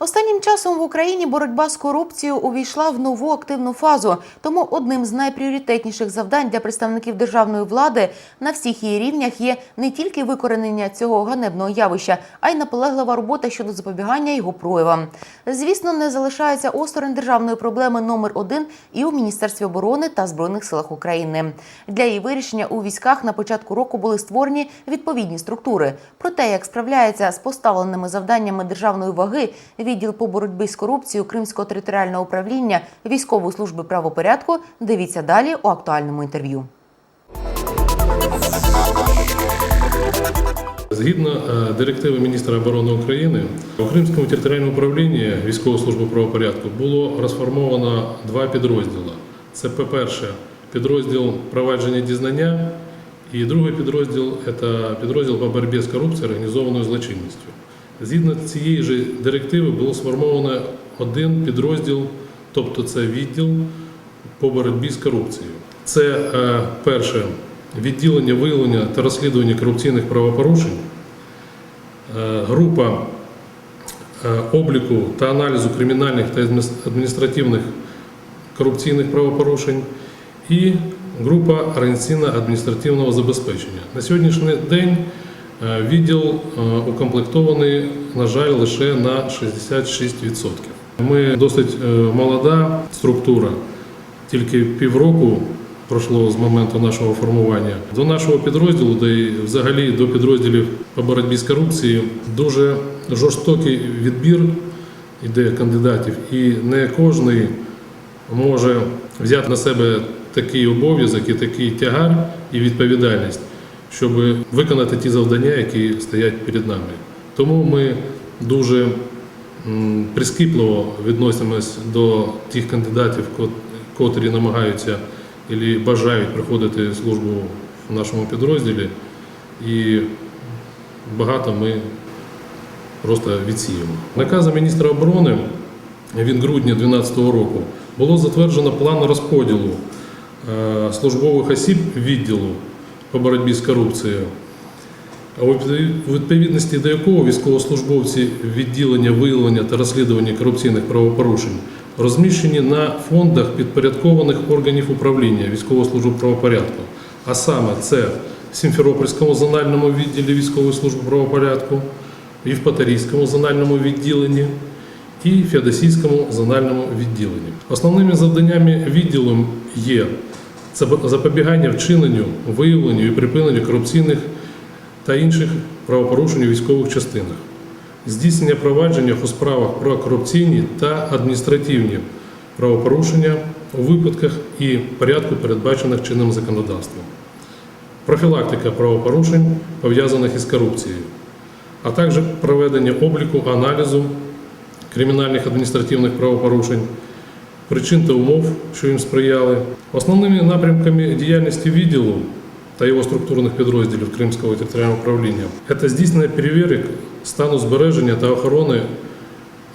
Останнім часом в Україні боротьба з корупцією увійшла в нову активну фазу. Тому одним з найпріоритетніших завдань для представників державної влади на всіх її рівнях є не тільки викоренення цього ганебного явища, а й наполеглива робота щодо запобігання його проявам. Звісно, не залишається осторонь державної проблеми номер один і у Міністерстві оборони та збройних силах України. Для її вирішення у військах на початку року були створені відповідні структури. Про те, як справляється з поставленими завданнями державної ваги відділ по боротьбі з корупцією Кримського територіального управління військової служби правопорядку, дивіться далі у актуальному інтерв'ю. Згідно е, директиви міністра оборони України, у Кримському територіальному управлінні військової служби правопорядку було розформовано два підрозділи. Це, по-перше, підрозділ провадження дізнання, і другий підрозділ це підрозділ по боротьбі з корупцією організованою злочинністю. Згідно цієї ж директиви було сформовано один підрозділ, тобто це відділ по боротьбі з корупцією. Це е, перше відділення виявлення та розслідування корупційних правопорушень, е, група е, обліку та аналізу кримінальних та адміністративних корупційних правопорушень і група організаційно-адміністративного забезпечення. На сьогоднішній день відділ е, укомплектований, на жаль, лише на 66%. Ми досить е, молода структура, тільки півроку пройшло з моменту нашого формування. До нашого підрозділу, та й взагалі до підрозділів по боротьбі з корупцією, дуже жорстокий відбір іде кандидатів, і не кожний може взяти на себе такий обов'язок і такий тягар і відповідальність, щоб виконати ті завдання, які стоять перед нами. Тому ми дуже прискіпливо відносимось до тих кандидатів, котрі намагаються і бажають проходити службу в нашому підрозділі. І багато ми просто відсіємо. Наказом міністра оборони від грудня 2012 року було затверджено план розподілу е, службових осіб відділу по боротьбі з корупцією, у відповідності до якого військовослужбовці відділення виявлення та розслідування корупційних правопорушень розміщені на фондах підпорядкованих органів управління військової служби правопорядку. А саме це в Сімферопольському зональному відділі військової служби правопорядку, Євпаторійському зональному відділенні і Феодосійському зональному відділенні. Основними завданнями відділу є запобігання вчиненню, виявленню і припиненню корупційних та інших правопорушень у військових частинах, здійснення провадження у справах про корупційні та адміністративні правопорушення у випадках і порядку, передбачених чинним законодавством, профілактика правопорушень, пов'язаних із корупцією, а також проведення обліку, аналізу кримінальних адміністративних правопорушень, причин та умов, що їм сприяли. Основними напрямками діяльності відділу та його структурних підрозділів Кримського територіального управління це здійснення перевірок стану збереження та охорони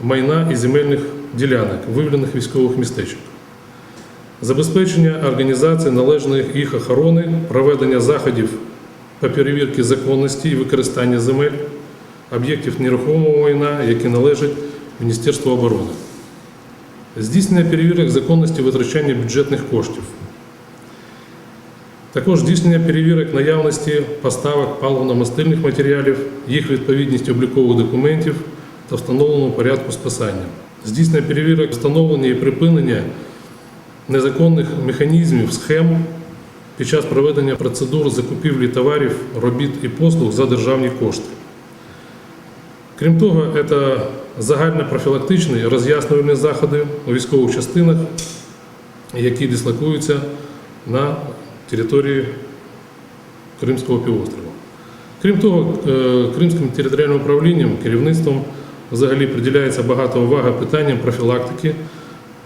майна і земельних ділянок, виявлених військових містечок. Забезпечення організації належної їх охорони, проведення заходів по перевірці законності і використання земель, об'єктів нерухомого майна, які належать Міністерству оборони, здійснення перевірок законності витрачання бюджетних коштів, також здійснення перевірок наявності поставок паливно-мастильних матеріалів, їх відповідність облікових документів та встановленому порядку списання, здійснення перевірок встановлення і припинення незаконних механізмів, схем під час проведення процедур закупівлі товарів, робіт і послуг за державні кошти. Крім того, це загальнопрофілактичні роз'яснювальні заходи у військових частинах, які дислокуються на території Кримського півострова. Крім того, е, Кримським територіальним управлінням, керівництвом взагалі приділяється багато уваги питанням профілактики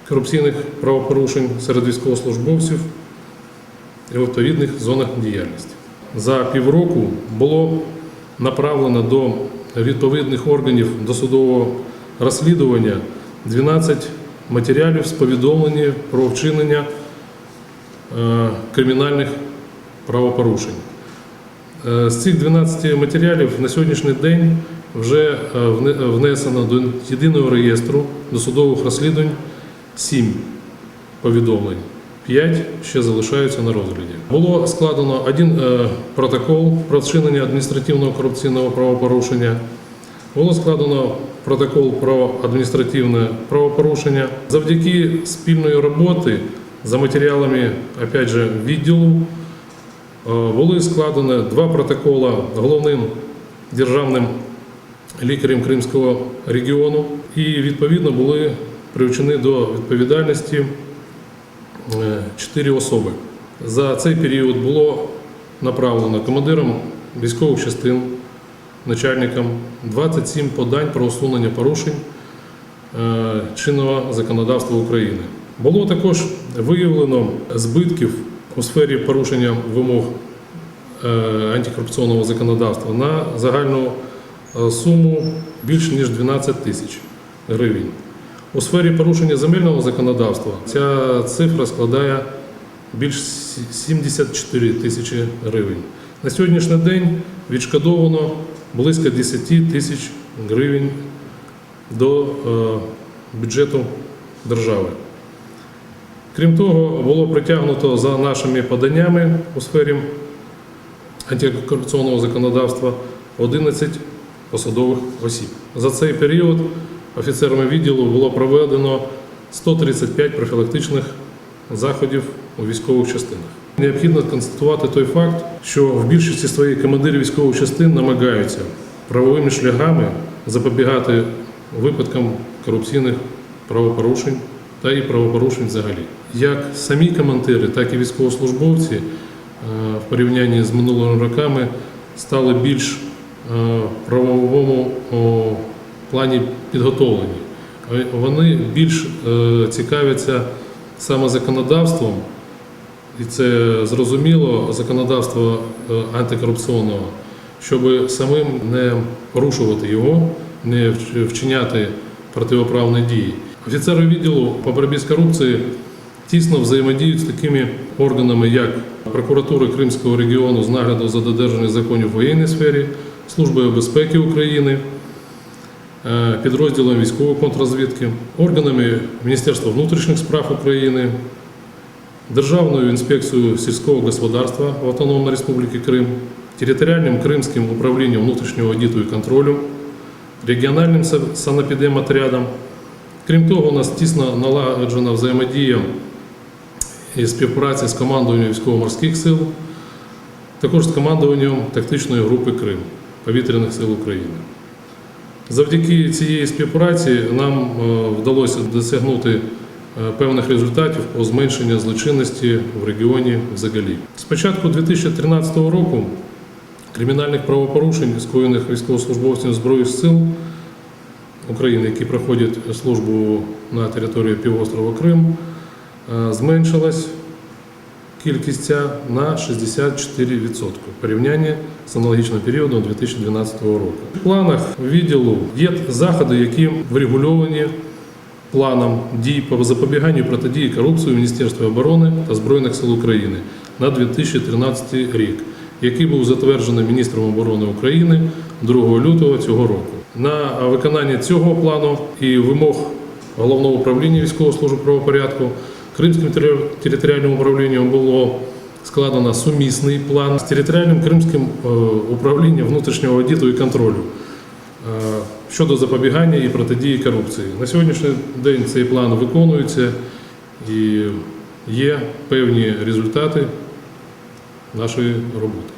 корупційних правопорушень серед військовослужбовців і в відповідних зонах діяльності. За півроку було направлено до відповідних органів досудового розслідування 12 матеріалів з повідомлення про вчинення е, кримінальних правопорушень. Е, З цих 12 матеріалів на сьогоднішній день вже е, внесено до єдиного реєстру досудових розслідувань 7 повідомлень. 5 ще залишаються на розгляді. Було складено один е, протокол про вчинення адміністративного корупційного правопорушення. Було складено протокол про адміністративне правопорушення. Завдяки спільної роботи за матеріалами опять же, відділу е, були складені два протоколи головним державним лікарем Кримського регіону і відповідно були привчені до відповідальності е, чотири особи. За цей період було направлено командиром військових частин, начальникам 27 подань про усунення порушень е, чинного законодавства України. Було також виявлено збитків у сфері порушення вимог е, антикорупційного законодавства на загальну е, суму більш ніж 12 тисяч гривень. У сфері порушення земельного законодавства ця цифра складає більш 74 тисячі гривень. На сьогоднішній день відшкодовано близько 10 тисяч гривень до е, бюджету держави. Крім того, було притягнуто за нашими поданнями у сфері антикорупційного законодавства 11 посадових осіб. За цей період офіцерами відділу було проведено 135 профілактичних заходів у військових частинах. Необхідно констатувати той факт, що в більшості своїй командири військових частин намагаються правовими шляхами запобігати випадкам корупційних правопорушень та і правопорушень взагалі. Як самі командири, так і військовослужбовці е, в порівнянні з минулими роками стали більш е, правовому плані підготовлені. Е, Вони більш е, цікавляться саме законодавством, і це зрозуміло, законодавство е, антикорупційного, щоб самим не порушувати його, не вчиняти противоправні дії. Офіцери відділу по боротьбі з корупцією тісно взаємодіють з такими органами, як прокуратури Кримського регіону з нагляду за додержанням законів в воєнній сфері, Службою безпеки України, підрозділом військової контррозвідки, органами Міністерства внутрішніх справ України, Державною інспекцією сільського господарства в Автономній Республіці Крим, територіальним Кримським управлінням внутрішнього аудиту і контролю, регіональним са- санепідемотрядом. Крім того, у нас тісно налагоджена взаємодія і співпраця з командуванням військово-морських сил, також з командуванням тактичної групи Крим повітряних сил України. Завдяки цієї співпраці нам е, вдалося досягнути е, певних результатів по зменшенню злочинності в регіоні взагалі. З початку 2013 року кримінальних правопорушень, скоєних військовослужбовцями Збройних сил України, які проходять службу на території півострова Крим, е, зменшилась кількість ця на 64% в порівнянні з аналогічним періодом 2012 року. В планах відділу є заходи, які врегульовані планом дій по запобіганню протидії корупції у Міністерстві оборони та Збройних сил України на 2013 рік, який був затверджений міністром оборони України 2 лютого цього року. На виконання цього плану і вимог головного управління військової служби правопорядку Кримським територіальним управлінням було складено сумісний план з територіальним Кримським е, управлінням внутрішнього аудиту і контролю щодо запобігання і протидії корупції. На сьогоднішній день цей план виконується і є певні результати нашої роботи.